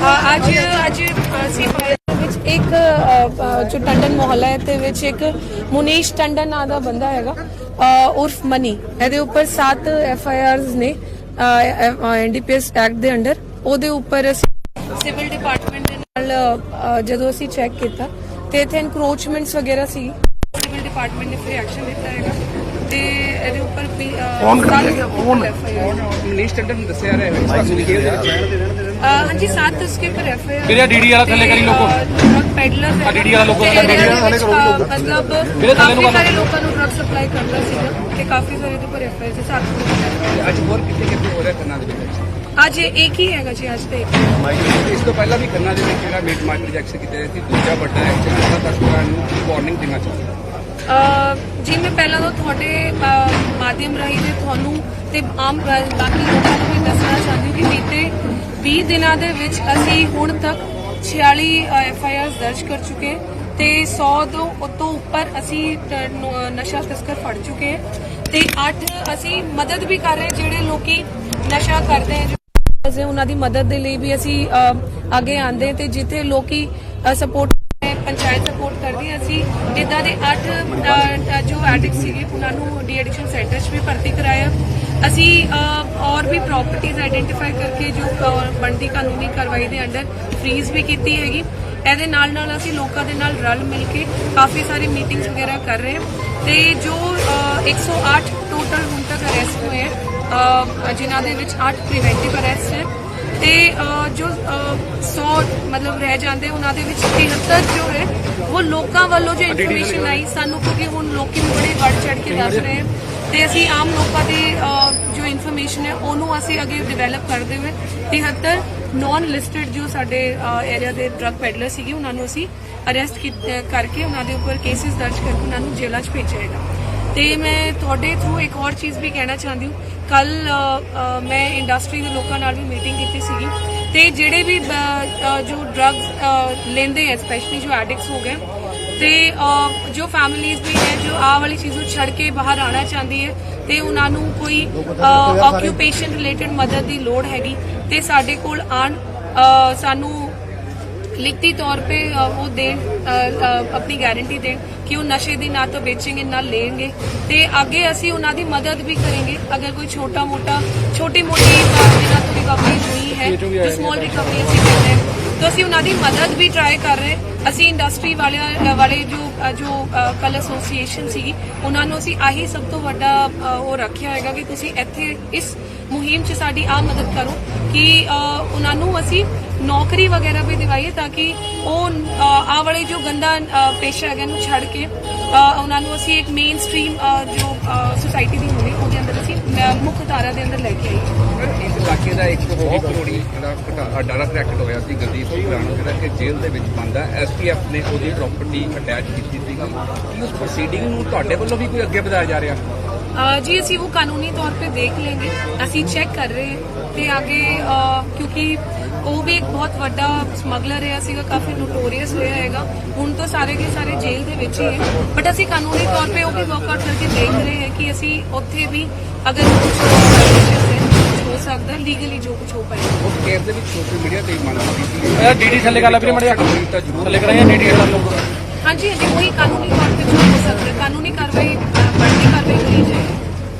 ਅ, ਅੱਜ ਅੱਜ ਅਸੀਂ ਵਿੱਚ ਇੱਕ ਜੋ ਟੰਡਨ ਮੁਹੱਲਾ ਹੈ ਤੇ ਵਿੱਚ ਇੱਕ ਮੁਨੀਸ਼ ਟੰਡਨ ਨਾਂ ਦਾ ਬੰਦਾ ਹੈਗਾ ਉਰਫ ਮਨੀ। ਇਹਦੇ ਉੱਪਰ 7 ਐਫ ਆਈ ਆਰਸ ਨੇ ਐਨਡੀਪੀਐਸ ਐਕਟ ਦੇ ਅੰਡਰ। ਉਹਦੇ ਉੱਪਰ ਅਸੀਂ ਸਿਵਲ ਡਿਪਾਰਟਮੈਂਟ ਦੇ ਨਾਲ ਜਦੋਂ ਅਸੀਂ ਚੈੱਕ ਕੀਤਾ ਤੇ ਇੱਥੇ ਇਨਕਰੋਚਮੈਂਟਸ ਵਗੈਰਾ ਸੀ। ਸਿਵਲ ਡਿਪਾਰਟਮੈਂਟ ਨੇ ਫਿਰ ਐਕਸ਼ਨ ਲਿੱਤਾ ਹੈਗਾ। ਤੇ ਇਹਦੇ ਉੱਪਰ ਵੀ ਕੌਣ ਕੌਣ ਮਨੀਸ਼ ਟੰਡਨ ਨੂੰ ਦੱਸਿਆ ਰਿਹਾ ਹੈ। ਇਸ ਦੀ ਜੇਲ੍ਹ ਦੇ ਵਿੱਚ ਹਾਂਜੀ ਸਾਤ ਤੁਸਕੇ ਰੈਫਰ ਵੀਰੇ ਡੀਡੀ ਵਾਲਾ ਥੱਲੇ ਕਰੀ ਲੋਕੋ। ਡਰਗ ਪੈਡਲਰ ਆ ਡੀਡੀ ਵਾਲਾ ਲੋਕੋ ਥੱਲੇ ਡੀਡੀ ਮਤਲਬ ਵੀਰੇ ਥੱਲੇ ਲੋਕਾਂ ਨੂੰ ਡਰਗ ਸਪਲਾਈ ਕਰਦਾ ਸੀਗਾ ਤੇ ਕਾਫੀ ਸਾਰੇ ਦੇ ਪਰ ਰੈਫਰ ਜੀ ਸਾਥ ਅੱਜ ਹੋਰ ਕਿੱਥੇ ਕਿੱਥੇ ਹੋ ਰਿਹਾ ਕੰਨਾਂ ਦੇ ਵਿੱਚ? ਅੱਜ ਇੱਕ ਹੀ ਹੈਗਾ ਜੀ ਅੱਜ ਤੇ ਇਸ ਤੋਂ ਪਹਿਲਾਂ ਵੀ ਖੰਨਾ ਦੇ ਵਿੱਚ ਜਿਹੜਾ ਮੀਟ ਮਾਰਟ ਰਿਜੈਕਟ ਕੀਤਾ ਸੀ ਦੂਜਾ ਵੱਡਾ ਐਕਸ਼ਨ ਦਾ ਤਸਕਰਾਂ ਨੂੰ ਵਾਰਨਿੰਗ ਦੇਣਾ ਚਾਹੁੰਦਾ ਜੀ ਮੈਂ ਪਹਿਲਾਂ ਤਾਂ ਤੁਹਾਡੇ ਮਾਧਿਅਮ ਰਾਹੀਂ ਤੇ ਤੁਹਾਨੂੰ ਤੇ ਆਮ ਬਾਕੀ ਲੋਕਾਂ ਨੂੰ ਵੀ ਦੱਸਣਾ ਚਾਹੁੰਦੀ ਕਿ ਬੀਤੇ 20 ਦਿਨਾਂ ਦੇ ਵਿੱਚ ਅਸੀਂ ਹੁਣ ਤੱਕ 46 ਐਫ ਆਈ ਆਰਸ ਦਰਜ ਕਰ ਚੁੱਕੇ ਤੇ 100 ਤੋਂ ਉਤੋਂ ਉੱਪਰ ਅਸੀਂ ਨਸ਼ਾ ਤਸਕਰ ਫੜ ਚੁੱਕੇ ਹਾਂ ਤੇ 8 ਅਸੀਂ ਮਦਦ ਵੀ ਕਰ ਰਹੇ ਜਿਹੜੇ ਲੋਕੀ ਨਸ਼ਾ ਕਰਦੇ ਹੈ, ਜੋ ਉਹਨਾਂ ਦੀ ਮਦਦ ਦੇ ਲਈ ਵੀ ਅਸੀਂ ਅੱਗੇ ਆਂਦੇ ਤੇ ਜਿੱਥੇ ਲੋਕੀ ਸਪੋਰਟ ਪੰਚਾਇਤ ਸਪੋਰਟ ਕਰਦੀ ਅਸੀਂ ਇਦਾਂ ਦੇ 8 ਜੋ ਐਡਿਕਟ ਸੀਗੇ, ਉਹਨਾਂ ਨੂੰ ਡੀ ਐਡਿਕਸ਼ਨ ਸੈਂਟਰ 'ਚ ਵੀ ਭਰਤੀ ਕਰਾਇਆ। ਅਸੀਂ ਔਰ ਵੀ ਪ੍ਰਾਪਰਟੀਆਂ ਆਈਡੈਂਟੀਫਾਈ ਕਰਕੇ ਜੋ ਬਣਦੀ ਕਾਨੂੰਨੀ ਕਾਰਵਾਈ ਦੇ ਅੰਡਰ ਫ੍ਰੀਜ਼ ਵੀ ਕੀਤੀ ਹੈਗੀ। ਇਹਦੇ ਨਾਲ ਨਾਲ ਅਸੀਂ ਲੋਕਾਂ ਦੇ ਨਾਲ ਰਲ ਮਿਲ ਕੇ ਕਾਫੀ ਸਾਰੀ ਮੀਟਿੰਗਸ ਵਗੈਰਾ ਕਰ ਰਹੇ ਹਾਂ। ਤੇ ਜੋ ਅਹ, 108 ਟੋਟਲ ਹੁਣ ਤੱਕ ਅਰੈਸਟ ਹੋਏ ਹੈ ਅਹ, ਜਿਨ੍ਹਾਂ ਦੇ ਵਿੱਚ 8 ਪ੍ਰੀਵੈਂਟਿਵ ਅਰੈਸਟ ਤੇ ਜੋ ਅਹ, 100 ਮਤਲਬ ਰਹਿ ਜਾਂਦੇ ਉਹਨਾਂ ਦੇ ਵਿੱਚ 73 ਜੋ ਹੈ ਉਹ ਲੋਕਾਂ ਵੱਲੋਂ ਜੋ ਇਨਫੋਰਮੇਸ਼ਨ ਆਈ ਸਾਨੂੰ ਕਿਉਂਕਿ ਹੁਣ ਲੋਕੀ ਬੜੇ ਵੱਧ ਚੜ ਕੇ ਦੱਸ ਰਹੇ ਹਨ ਤੇ ਅਸੀਂ ਆਮ ਲੋਕਾਂ ਦੀ ਜੋ ਇਨਫੋਰਮੇਸ਼ਨ ਹੈ ਉਹਨੂੰ ਅਸੀਂ ਅੱਗੇ ਡਿਵੈਲਪ ਕਰਦੇ ਹੋਏ 73 ਨਾਨ ਲਿਸਟਡ ਜੋ ਸਾਡੇ ਏਰੀਆ ਦੇ ਡਰਗ ਪੈਡਲਰ ਸੀਗੇ ਉਹਨਾਂ ਨੂੰ ਅਸੀਂ ਅਰੈਸਟ ਕਰਕੇ ਉਹਨਾਂ ਦੇ ਉੱਪਰ ਕੇਸਿਸ ਦਰਜ ਕਰਕੇ ਉਹਨਾਂ ਨੂੰ ਜੇਲ੍ਹਾਂ 'ਚ ਭੇਜਿਆ ਹੈਗਾ ਤੇ ਮੈਂ ਤੁਹਾਡੇ ਥਰੂ ਇੱਕ ਹੋਰ ਚੀਜ਼ ਵੀ ਕਹਿਣਾ ਚਾਹੁੰਦੀ ਹਾਂ। ਕੱਲ ਮੈਂ ਇੰਡਸਟਰੀ ਦੇ ਲੋਕਾਂ ਨਾਲ ਵੀ ਮੀਟਿੰਗ ਕੀਤੀ ਸੀਗੀ। ਤੇ ਜਿਹੜੇ ਵੀ ਜੋ ਡਰੱਗਸ ਲੈਂਦੇ ਹੈ ਸਪੈਸ਼ਲੀ ਜੋ ਐਡਿਕਟਸ ਹੋ ਗਏ, ਤੇ ਜੋ ਫੈਮਿਲੀਜ਼ ਵੀ ਹੈ ਜੋ ਆਹ ਵਾਲੀ ਚੀਜ਼ ਨੂੰ ਛੱਡ ਕੇ ਬਾਹਰ ਆਣਾ ਚਾਹੁੰਦੀ ਹੈ, ਤੇ ਉਹਨਾਂ ਨੂੰ ਕੋਈ ਆਕਿਊਪੇਸ਼ਨ ਰਿਲੇਟਡ ਮਦਦ ਦੀ ਲੋੜ ਹੈਗੀ। ਤੇ ਸਾਡੇ ਕੋਲ ਆਣ ਸਾਨੂੰ ਲਿਖਤੀ ਤੌਰ ਤੇ ਉਹ ਦੇਣ ਆਪਣੀ ਗਾਰੰਟੀ ਦੇਣ ਕਿ ਉਹ ਨਸ਼ੇ ਦੀ ਨਾ ਤਾਂ ਵੇਚेंगे ਨਾ ਲੈਣਗੇ। ਤੇ ਅੱਗੇ ਅਸੀਂ ਉਹਨਾਂ ਦੀ ਮਦਦ ਵੀ ਕਰਾਂਗੇ। ਅਗਰ ਕੋਈ ਛੋਟਾ ਮੋਟਾ ਛੋਟੀ ਮੋਟੀ ਬਾਤ ਦੇ ਨਾਲ ਕੋਈ ਰਿਕਵਰੀ ਹੈ ਜੋ ਸਮਾਲ ਰਿਕਵਰੀ ਅਸੀਂ ਕਰ ਰਹੇ ਹਾਂ ਅਸੀਂ ਉਹਨਾਂ ਦੀ ਮਦਦ ਵੀ ਟਰਾਈ ਕਰ ਰਹੇ ਅਸੀਂ ਇੰਡਸਟਰੀ ਵਾਲਿਆਂ ਵਾਲੇ ਜੋ ਜੋ ਕਲ ਐਸੋਸੀਏਸ਼ਨ ਸੀਗੀ ਉਹਨਾਂ ਨੂੰ ਅਸੀਂ ਆਹੀ ਸਭ ਤੋਂ ਵੱਡਾ ਉਹ ਰੱਖਿਆ ਹੈਗਾ ਕਿ ਤੁਸੀਂ ਇੱਥੇ ਇਸ ਮੁਹਿੰਮ 'ਚ ਸਾਡੀ ਆ ਮਦਦ ਕਰੋ ਕਿ ਉਹਨਾਂ ਨੂੰ ਅਸੀਂ ਨੌਕਰੀ ਵਗੈਰਾ ਵੀ ਦਿਵਾਈਏ ਤਾਂ ਕਿ ਉਹ ਅ, ਵਾਲੇ ਜੋ ਗੰਦਾ ਪੇਸ਼ਾ ਹੈਗਾ ਨੂੰ ਛੱਡ ਕੇ ਉਹਨਾਂ ਨੂੰ ਅਸੀਂ ਇੱਕ ਮੇਨ ਸਟ੍ਰੀਮ ਜੋ ਸੁਸਾਇਟੀ ਦੀ ਹੁੰਦੀ ਉਹਦੇ ਅੰਦਰ ਅਸੀਂ ਮੁੱਖ ਧਾਰਾ ਦੇ ਅੰਦਰ ਲੈ ਕੇ ਆਈਏ। ਇਸ ਇਲਾਕੇ ਦਾ ਇੱਕ ਬਹੁਤ ਕਰੋੜੀ ਜਿਹੜਾ ਘਟਾ- ਡਾਇਰੈਕਟ ਐਕਟ ਹੋਇਆ ਸੀ ਗੰਦੀ ਸੁਖਰਾਨ ਜਿਹੜਾ ਕਿ ਜੇਲ੍ਹ ਦੇ ਵਿੱਚ ਬੰਦਾ ਐਸਪੀਐਫ ਨੇ ਉਹਦੀ ਪ੍ਰਾਪਰਟੀ ਅਟੈਚ ਕੀਤੀ ਸੀ ਉਸ ਪ੍ਰੋਸੀਡਿੰਗ ਨੂੰ ਤੁਹਾਡੇ ਵੱਲੋਂ ਵੀ ਕੋਈ ਅੱਗੇ ਵਧਾਇਆ ਜਾ ਰਿਹਾ? ਅ, ਜੀ ਅਸੀਂ ਉਹ ਕਾਨੂੰਨੀ ਤੌਰ पे ਦੇਖ लेंगे ਅਸੀਂ ਚੈੱਕ ਕਰ ਰਹੇ ਹਾਂ ਤੇ ਅੱਗੇ ਅ, ਕਿਉਂਕਿ ਉਹ ਵੀ ਇੱਕ ਬਹੁਤ ਵੱਡਾ ਸਮਗਲਰ ਹੈ ਸੀਗਾ ਕਾਫੀ ਨੋਟੋਰੀਅਸ ਹੋਇਆ ਹੈਗਾ ਹੁਣ ਤਾਂ ਸਾਰੇ ਕੇ ਸਾਰੇ ਜੇਲ੍ਹ ਦੇ ਵਿੱਚ ਹੀ ਹੈ ਬਟ ਅਸੀਂ ਕਾਨੂੰਨੀ ਤੌਰ पे ਉਹ ਵੀ ਵਰਕਆਊਟ ਕਰਕੇ ਦੇਖ ਰਹੇ ਹਾਂ ਕਿ ਅਸੀਂ ਉੱਥੇ ਵੀ ਅਗਰ ਕੁਝ ਹੋ ਸਕਦਾ ਲੀਗਲੀ ਜੋ ਕੁਝ ਹੋ ਪਾਏ ਉਸ ਕੇਸ ਦੇ ਵਿੱਚ ਸੋਸ਼ਲ ਮੀਡੀਆ ਤੇ ਹੀ ਮੰਨ ਕੀਤੀ ਇਹ ਡੀਡੀ ਥੱਲੇ ਗੱਲ ਆ ਵੀਰੇ ਮੜਿਆ ਤਾਂ ਜ਼ਰੂਰ ਥੱਲੇ ਕਰਾਇਆ ਡੀਡੀ ਵਾਲਾ ਲੋਕ ਹਾਂਜੀ ਹਾਂਜੀ ਉਹੀ ਕਾਨੂੰਨੀ ਤੌਰ ਤੇ ਜੋ ਹੋ ਸਕਦਾ ਕਾਨੂੰਨੀ ਕਾਰਵਾਈ ਅ, ਬਣਦੀ ਕਾਰਵਾਈ ਕਰੀ ਜਾਏ